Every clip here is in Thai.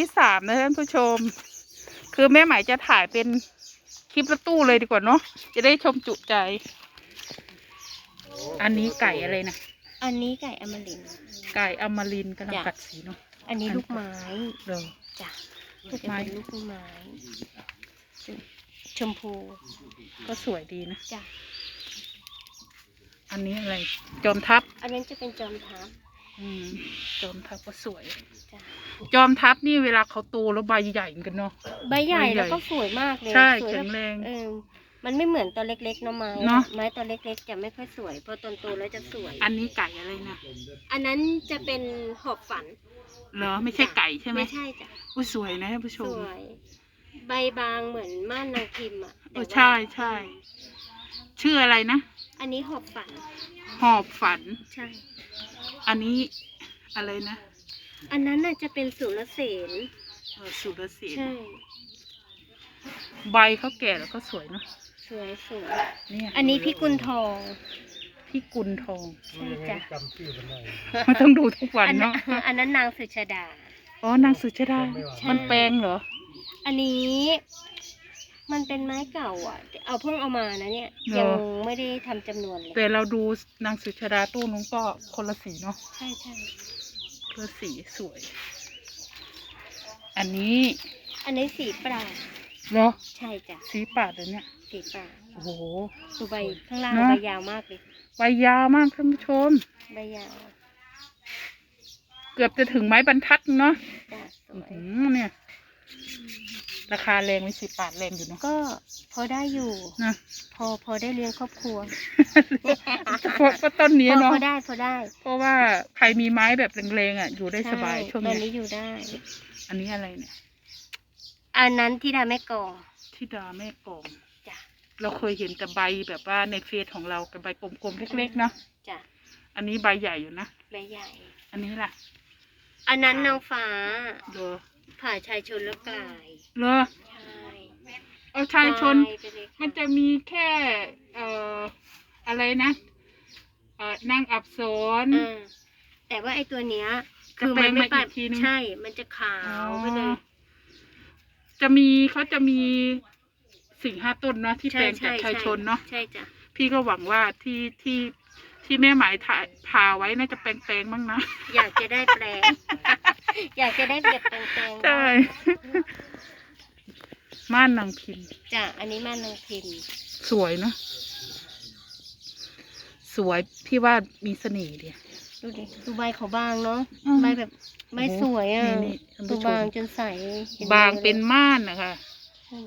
ที่สามนะท่านผู้ชม คือแม่หมายจะถ่ายเป็นคลิปละตู้เลยดีกว่าเนาะจะได้ชมจุใจ อันนี้ไก่อะไรนะอันนี้ไก่อมรินทร์ ไก่อมรินทร์กำลังจ้ะ กัดสีเนาะอันนี้ลูกไม้เดี๋ยว จ้ะลูกไม้ จะเป็นลูกไม้ชมพูก็สวยดีนะ จ้ะอันนี้อะไรจอมทัพอันนั้นจะเป็นจอมทัพอืมจอมทัพก็สวย จ้ะ จอมทัพนี่เวลาเขาโตแล้วใบใหญ่เหมือนกันเนาะ ใบใหญ่ใบใหญ่แล้วก็สวยมากเลยใช่สวยแข็แบบงแรง เออมันไม่เหมือนตัวเล็กๆเนาะไม้เนอะไม้ตัวเล็กๆจะไม่ค่อยสวยพอตอนโตแล้วจะสวย อันนี้ไก่อะไรนะ อันนั้นจะเป็นหอบฝัน เหรอไม่ใช่ไก่ใช่ไหมไม่ใช่จ้ะอุ้ยสวยนะท่านผู้ชสมวย ใบบางเหมือนม่านนางพิมพ์อะเออแต่ว่าใช่ใช่ชื่ออะไรนะ อันนี้หอบฝัน หอบฝัน ใช่ อันนี้อะไรนะ อันนั้นน่ะจะเป็นสุรเสนเออสุรเสียนใช่ ใบเขาแก่แล้วก็สวยเนาะสวยสวยเนี่ยอันนี้พี่กุลทองพี่กุลทอง ใช่จ้ะจำชื่อมันได้มันต้องดูทุกวันอันนั้นเนาะอันนั้นนางสุชาดา อ๋อนางสุชาดาใช่มันแปลงเหรออันนี้ มันเป็นไม้เก่าอะ เอาเพิ่งเอามานะเนี่ยเหรอยังไม่ได้ทำจำนวนเลยแต่เราดูนางสุชาดาตู้นู้นก็คนละสีเนาะใช่ใช่ คนละสีสวย อันนี้อันนี้สีปราบเหรอใช่จ้ะสีปาดเลยเนี่ยสีปราบโอ้โห ดูใบข้างล่างเนอะใบยาวมากเลยใบยาวมากท่านผู้ชม ใบยาวเกือบจะถึงไม้บรรทัดเนาะจ้ะสอื้อวยหือเนี่ย ราคาแรงไหมสิบบาทแรงอยู่เนาะ ก็พอได้อยู่ นะ พอพอได้เลี้ยงครอบครัวเพราะเพราะต้นนี้พอเนาะ พอได้พอได้เพราะว่าใครมีไม้แบบแรงๆอะอยู่ได้สบายใช่ช่วงตอนเนี้นี้ยอยู่ได้ อันนี้อะไรเนี่ยอันนั้นที่ดาแม่กองที่ดาแม่กองจ้ะ เราเคยเห็นแต่ใบแบบว่าในเฟซของเราเป็นใบกลมๆเล็กๆเนาะ จ้ะอันนี้ใบใหญ่อยู่นะ ใบใหญ่ อันนี้ล่ะ อันนั้นนางฟ้าเหรอ ผ่าชายชนแล้วกลายเหรอใช่เอาชายชน กลไปเลยค่มันจะมีแค่เอ่ออะไรนะเอ่อนางอับสรอ่าแต่ว่าไอ้ตัวเนี้ยคือจะแปลมังนไม่มาปัดอีกทีนึง ใช่ มันจะขาวไปเลย จะมีเขาจะมีสิ่งห้าต้นเนาะที่แปลงจากชายชนเนาะใช่จ้ะพี่ก็หวังว่าที่ที่ที่แม่หมายถ่ายพาไว้น่าจะแปลงๆบ้างนะ อยากจะได้แปลง อยากจะได้เก็บแปลงๆใช่ ม่านนางพิมพ์จ้ะอันนี้ม่านนางพิมพ์สวยเนาะสวยพี่ว่ามีเสน่ห์ดี ดูดิดูใบเขาบางเนาะอืมใบแบบใบสวยอะนี่นี่ท่านผู้ดูชม บางจนใสห็บางลยเป็นม่านนะคะ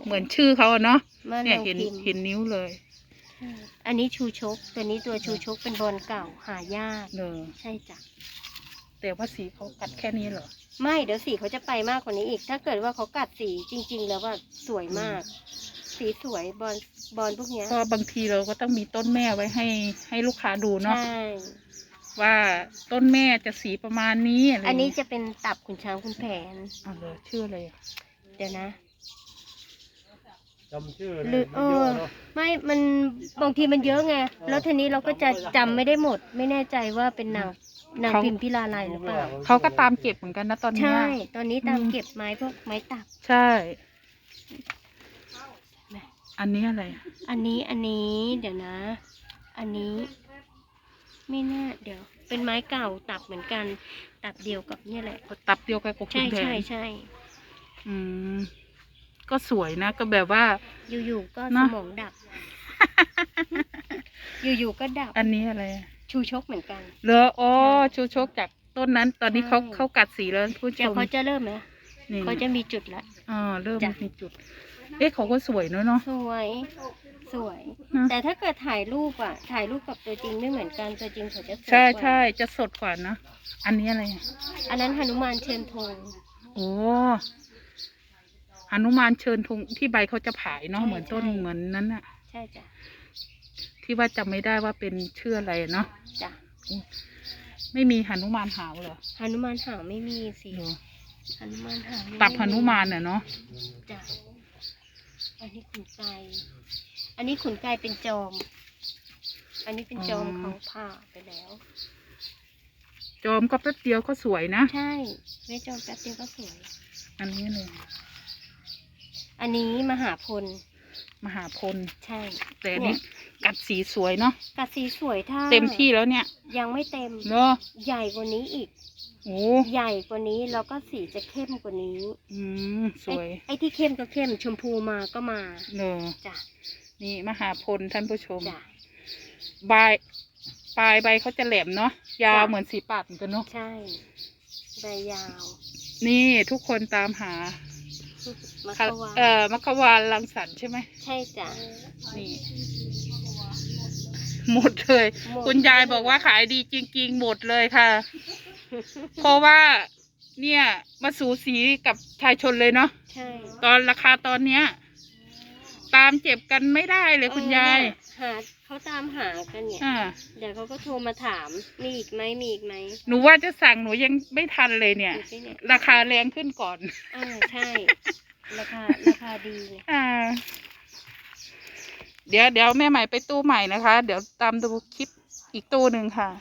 เหมือนชื่อเขาอะเนาะม่านเนี่ยนางเห็นพิมพ์เห็นนิ้วเลยใช่อันนี้ชูชก ตัวนี้ตัวชูชกเป็นบอลเก่าหายาก เนอใช่จ้ะ แต่ว่าสีเขากัดแค่นี้เหรอ ไม่เดี๋ยวสีเขาจะไปมากกว่านี้อีก ถ้าเกิดว่าเขากัดสีจริง ๆ แล้วว่าสวยมาก สีสวยบอลบอลพวกเนี้ยเพราะบางทีเราก็ต้องมีต้นแม่ไว้ให้ให้ลูกค้าดูเนาะใช่ว่าต้นแม่จะสีประมาณนี้อะไรอันนี้เงี้ยจะเป็นตับขุนช้างขุนแผนอ๋อเหรอชื่ออะไรอะเดี๋ยวนะจำชื่อหรือมันเยอะเออเนาะไม่มันบางทีมันเยอะไงแล้วทีนี้เราก็จะจำไม่ได้หมด ไม่แน่ใจว่าเป็นนาง นางพิมพิลาไลหรือเปล่า เขาก็ตามเก็บเหมือนกันนะตอนเนี้ย ใช่ ตอนนี้ตามอืม เก็บไม้พวกไม้ตับใช่ อันนี้อะไรอะอันนี้อันนี้เดี๋ยวนะ อันนี้ ไม่น่าเดี๋ยว เป็นไม้เก่าตับเหมือนกัน ตับเดียวกับเนี่ยแหละ ตับเดียวกันกับคุใช่ณแผใช่นใช่อืม ก็สวยนะ ก็แบบว่า อยู่ๆก็สนะ มองดับ อยู่ๆก็ดับ อันนี้อะไรอะ ชูชกเหมือนกัน เหรออ๋อชูชกจากต้นนั้น ตอนนี้เขาใช่เขากัดสีแล้วผู้ชเดี๋ยวมเขาจะเริ่มแล้วนี่เขาจะมีจุดละอ๋อเริ่มจ้ะ มีจุด เอ๊ะเขาก็สวยเนอะเนาะ สวย สวยนะแต่ถ้าเกิดถ่ายรูปอะ ถ่ายรูปกับตัวจริงไม่เหมือนกันตัวจริงเขาจะสวยใช่กว่าใช่จะสดกว่านะอันนี้อะไรอะอันนั้นหนุมานเชิญธงโอ้หนุมานเชิญธงที่ใบเขาจะผายเนาะใช่เหมือนต้นใช่เหมือนนั้นอะใช่จ้ะ ที่ว่าจำไม่ได้ว่าเป็นชื่ออะไรเนาะจ้ะไม่มีหนุมานหาวเหรอหนุมานหางไม่มีสิเหรอหนุมานหางไตับหนุมานน่ะเนาะจ้ะอันนี้ขุนไก่อันนี้ขุนไก่เป็นจอม อันนี้เป็นจอมเขาผ่าไปแล้ว จอมก็แป๊บเดียวก็สวยนะ ใช่ไม่จอมแป๊บเดียวก็สวย อันนี้เลย อันนี้มหาพล มหาพล ใช่ แต่อันนี้ กัดสีสวยเนาะกัดสีสวยถ้าเต็มที่แล้วเนี่ย ยังไม่เต็มเนาะใหญ่กว่านี้อีกโอ้ใหญ่กว่านี้แล้วก็สีจะเข้มกว่านี้ อืมสวย ไอ้ไอ้ที่เข้มก็เข้มชมพูมาก็มาเนอะจ้ะนี่มหาพลท่านผู้ชมจ้ะใบปลายใบเขาจะแหลมเนาะยาวจ้ะเหมือนสีปัดเหมือนกันเนาะใช่ใบยาว นี่ทุกคนตามหา มะค่ะขวานเอ่อมัคควานรังสรรค์ใช่ไหมใช่จ้ะนี่หมดเลย หมด คุณยายบอกว่าขายดีจริง ๆ หมดเลยค่ะ เพราะว่าเนี่ยมาสูสีกับชายชนเลยเนาะใช่ตอนราคาตอนเนี้ย ตามเจ็บกันไม่ได้เลยคุณยาย เออน่ะหา เขาตามหากันเนี่ย อ่า เดี๋ยวเขาก็โทรมาถาม มีอีกไหมมีอีกไหมหนูว่าจะสั่งหนูยังไม่ทันเลยเนี่ย ดูสิเนี่ยราคาแรงขึ้นก่อน อ่าใช่ ราคาราคาดีไงอ่า เดี๋ยวเดี๋ยวแม่ใหม่ไปตู้ใหม่นะคะ เดี๋ยวตามดูคลิปอีกตู้หนึ่งค่ะ